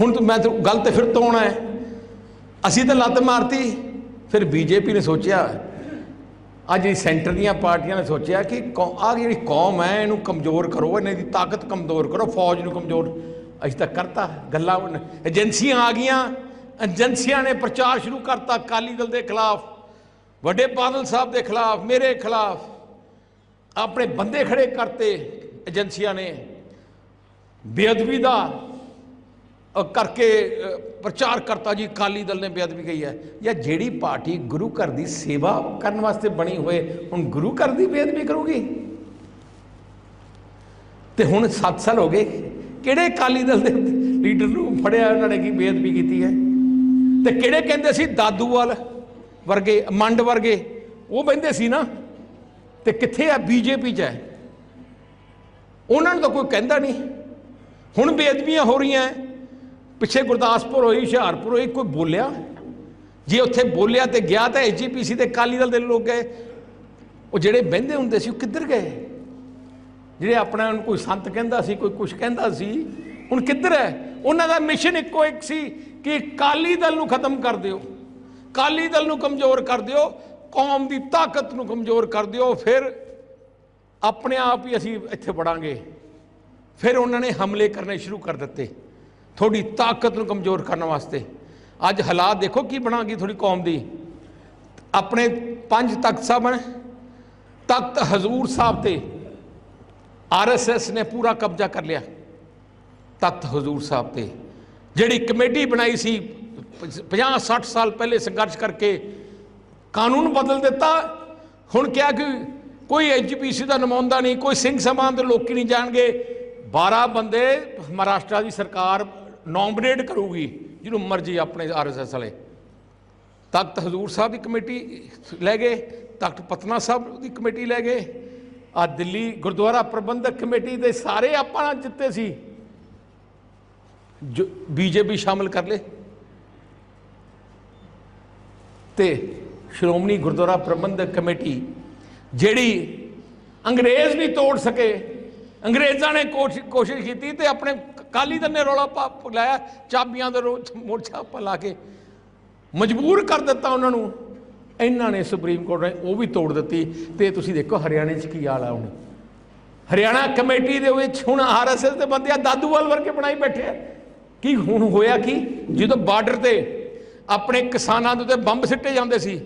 ਹੁਣ ਤੂੰ ਮੈਂ ਤੇ ਗੱਲ ਤੇ ਫਿਰ ਤੋਂ ਆਉਣਾ ਹੈ। ਅਸੀਂ ਤਾਂ ਲੱਤ ਮਾਰਤੀ। ਫਿਰ ਬੀਜੇਪੀ ਨੇ ਸੋਚਿਆ, ਅੱਜ ਇਹ ਸੈਂਟਰ ਦੀਆਂ ਪਾਰਟੀਆਂ ਨੇ ਸੋਚਿਆ ਕਿ ਕੌ- ਆਹ ਜਿਹੜੀ ਕੌਮ ਹੈ, ਇਹਨੂੰ ਕਮਜ਼ੋਰ ਕਰੋ, ਇਹਨਾਂ ਦੀ ਤਾਕਤ ਕਮਜ਼ੋਰ ਕਰੋ, ਫੌਜ ਨੂੰ ਕਮਜ਼ੋਰ। ਅਸੀਂ ਤਾਂ ਕਰਤਾ, ਗੱਲਾਂ ਏਜੰਸੀਆਂ ਆ ਗਈਆਂ। ਏਜੰਸੀਆਂ ਨੇ ਪ੍ਰਚਾਰ ਸ਼ੁਰੂ ਕਰਤਾ ਅਕਾਲੀ ਦਲ ਦੇ ਖਿਲਾਫ, ਵੱਡੇ ਬਾਦਲ ਸਾਹਿਬ ਦੇ ਖਿਲਾਫ, ਮੇਰੇ ਖਿਲਾਫ। ਆਪਣੇ ਬੰਦੇ ਖੜੇ ਕਰਤੇ ਏਜੰਸੀਆਂ ਨੇ। ਬੇਅਦਬੀ ਦਾ ਕਰਕੇ ਪ੍ਰਚਾਰ ਕਰਤਾ ਜੀ, ਅਕਾਲੀ ਦਲ ਨੇ ਬੇਅਦਬੀ ਕਹੀ ਹੈ। ਜਾਂ ਜਿਹੜੀ ਪਾਰਟੀ ਗੁਰੂ ਘਰ ਦੀ ਸੇਵਾ ਕਰਨ ਵਾਸਤੇ ਬਣੀ ਹੋਏ, ਹੁਣ ਗੁਰੂ ਘਰ ਦੀ ਬੇਅਦਬੀ ਕਰੂਗੀ? ਤੇ ਹੁਣ 7 ਸਾਲ ਹੋ ਗਏ, ਕਿਹੜੇ ਅਕਾਲੀ ਦਲ ਦੇ ਲੀਡਰ ਨੂੰ ਫੜਿਆ ਉਹਨਾਂ ਨੇ ਕੀ ਬੇਅਦਬੀ ਕੀਤੀ ਹੈ? ਤੇ ਕਿਹੜੇ ਕਹਿੰਦੇ ਸੀ, ਦਾਦੂਵਾਲ ਵਰਗੇ, ਮੰਡ ਵਰਗੇ, ਉਹ ਬੰਦੇ ਸੀ ਨਾ? ਤੇ ਕਿੱਥੇ ਆ ਬੀਜੇਪੀ ਚ ਹੈ? ਉਹਨਾਂ ਨੂੰ ਤਾਂ ਕੋਈ ਕਹਿੰਦਾ ਨਹੀਂ। ਹੁਣ ਬੇਅਦਬੀਆਂ ਹੋ ਰਹੀਆਂ ਹੈ। ਪਿੱਛੇ ਗੁਰਦਾਸਪੁਰ ਹੋਈ, ਹੁਸ਼ਿਆਰਪੁਰ ਹੋਈ, ਕੋਈ ਬੋਲਿਆ? ਜੇ ਉੱਥੇ ਬੋਲਿਆ ਤੇ ਗਿਆ ਤਾਂ ਐਜੀਪੀਸੀ ਤੇ ਅਕਾਲੀ ਦਲ ਦੇ ਲੋਕ ਗਏ। ਉਹ ਜਿਹੜੇ ਬਹਿੰਦੇ ਹੁੰਦੇ ਸੀ, ਉਹ ਕਿੱਧਰ ਗਏ? ਜਿਹੜੇ ਆਪਣਾ ਨੂੰ ਕੋਈ ਸੰਤ ਕਹਿੰਦਾ ਸੀ, ਕੋਈ ਕੁਝ ਕਹਿੰਦਾ ਸੀ, ਹੁਣ ਕਿੱਧਰ ਹੈ? ਉਹਨਾਂ ਦਾ ਮਿਸ਼ਨ ਇੱਕੋ ਇੱਕ ਸੀ ਕਿ ਅਕਾਲੀ ਦਲ ਨੂੰ ਖਤਮ ਕਰ ਦਿਓ। ਅਕਾਲੀ ਦਲ ਨੂੰ ਕਮਜ਼ੋਰ ਕਰ ਦਿਓ, ਕੌਮ ਦੀ ਤਾਕਤ ਨੂੰ ਕਮਜ਼ੋਰ ਕਰ ਦਿਓ, ਫਿਰ ਆਪਣੇ ਆਪ ਹੀ ਅਸੀਂ ਇੱਥੇ ਵੜਾਂਗੇ। ਫਿਰ ਉਹਨਾਂ ਨੇ ਹਮਲੇ ਕਰਨੇ ਸ਼ੁਰੂ ਕਰ ਦਿੱਤੇ। ਤੁਹਾਡੀ ਤਾਕਤ ਨੂੰ ਕਮਜ਼ੋਰ ਕਰਨ ਵਾਸਤੇ। ਅੱਜ ਹਾਲਾਤ ਦੇਖੋ ਕੀ ਬਣਾ ਗਈ ਤੁਹਾਡੀ ਕੌਮ ਦੀ। ਆਪਣੇ ਪੰਜ ਤਖਤ ਸਾਹਿਬ ਨੇ ਤਖਤ ਹਜ਼ੂਰ ਸਾਹਿਬ ਤੇ ਆਰਐਸਐਸ ਨੇ ਪੂਰਾ ਕਬਜ਼ਾ ਕਰ ਲਿਆ। ਤਖਤ ਹਜ਼ੂਰ ਸਾਹਿਬ ਤੇ। ਜਿਹੜੀ ਕਮੇਟੀ ਬਣਾਈ ਸੀ 50 60 ਸਾਲ ਪਹਿਲੇ ਸੰਘਰਸ਼ ਕਰਕੇ ਕਾਨੂੰਨ ਬਦਲ ਦਿੱਤਾ। ਹੁਣ ਕਿਹਾ ਕਿ ਕੋਈ ਐਜੀਪੀਸੀ ਦਾ ਨੁਮਾਇੰਦਾ ਨਹੀਂ, ਕੋਈ ਸਿੰਘ ਸਮਾਨ ਦੇ ਲੋਕੀ ਨਹੀਂ ਜਾਣਗੇ। 12 ਬੰਦੇ ਮਹਾਰਾਸ਼ਟਰ ਦੀ ਸਰਕਾਰ ਨੋਮੀਨੇਟ ਕਰੂਗੀ, ਜਿਹਨੂੰ ਮਰਜ਼ੀ ਆਪਣੇ ਆਰਐਸਐਸ ਵਾਲੇ। ਤਖਤ ਹਜ਼ੂਰ ਸਾਹਿਬ ਦੀ ਕਮੇਟੀ ਲੈ ਗਏ, ਤਖਤ ਪਤਨਾ ਸਾਹਿਬ ਦੀ ਕਮੇਟੀ ਲੈ ਗਏ। ਆ ਦਿੱਲੀ ਗੁਰਦੁਆਰਾ ਪ੍ਰਬੰਧਕ ਕਮੇਟੀ ਦੇ ਸਾਰੇ ਆਪਾਂ ਜਿੱਤੇ ਸੀ। ਜੋ ਬੀਜੇਪੀ ਸ਼ਾਮਲ ਕਰ ਲੇ ਤੇ ਸ਼੍ਰੋਮਣੀ ਗੁਰਦੁਆਰਾ ਪ੍ਰਬੰਧਕ ਕਮੇਟੀ, ਜਿਹੜੀ ਅੰਗਰੇਜ਼ ਨਹੀਂ ਤੋੜ ਸਕੇ, ਅੰਗਰੇਜ਼ਾਂ ਨੇ ਕੋਸ਼ਿ- ਕੋਸ਼ਿਸ਼ ਕੀਤੀ ਤੇ ਆਪਣੇ ਕਾਲੀ ਦਲ ਨੇ ਰੌਲਾ ਪਾ ਲਾਇਆ, ਚਾਬੀਆਂ ਦੇ ਰੋਜ਼ ਮੋਰਚਾ ਪਾ ਲਾ ਕੇ ਮਜਬੂਰ ਕਰ ਦਿੱਤਾ ਉਹਨਾਂ ਨੂੰ। ਇਹਨਾਂ ਨੇ ਸੁਪਰੀਮ ਕੋਰਟ ਨੇ ਉਹ ਵੀ ਤੋੜ ਦਿੱਤੀ। ਤੇ ਤੁਸੀਂ ਦੇਖੋ ਹਰਿਆਣੇ 'ਚ ਕੀ ਹਾਲ ਆ ਹੁਣ। ਹਰਿਆਣਾ ਕਮੇਟੀ ਦੇ ਵਿੱਚ ਹੁਣ ਆਰਐਸਐਸ ਦੇ ਬੰਦੇ ਆ ਦਾਦੂਵਾਲ ਵਰਗੇ ਬਣਾਈ ਬੈਠੇ ਆ। ਕੀ ਹੁਣ ਹੋਇਆ ਕੀ? ਜਦੋਂ ਬਾਰਡਰ ਤੇ ਆਪਣੇ ਕਿਸਾਨਾਂ ਦੇ ਉੱਤੇ ਬੰਬ ਸਿੱਟੇ ਜਾਂਦੇ ਸੀ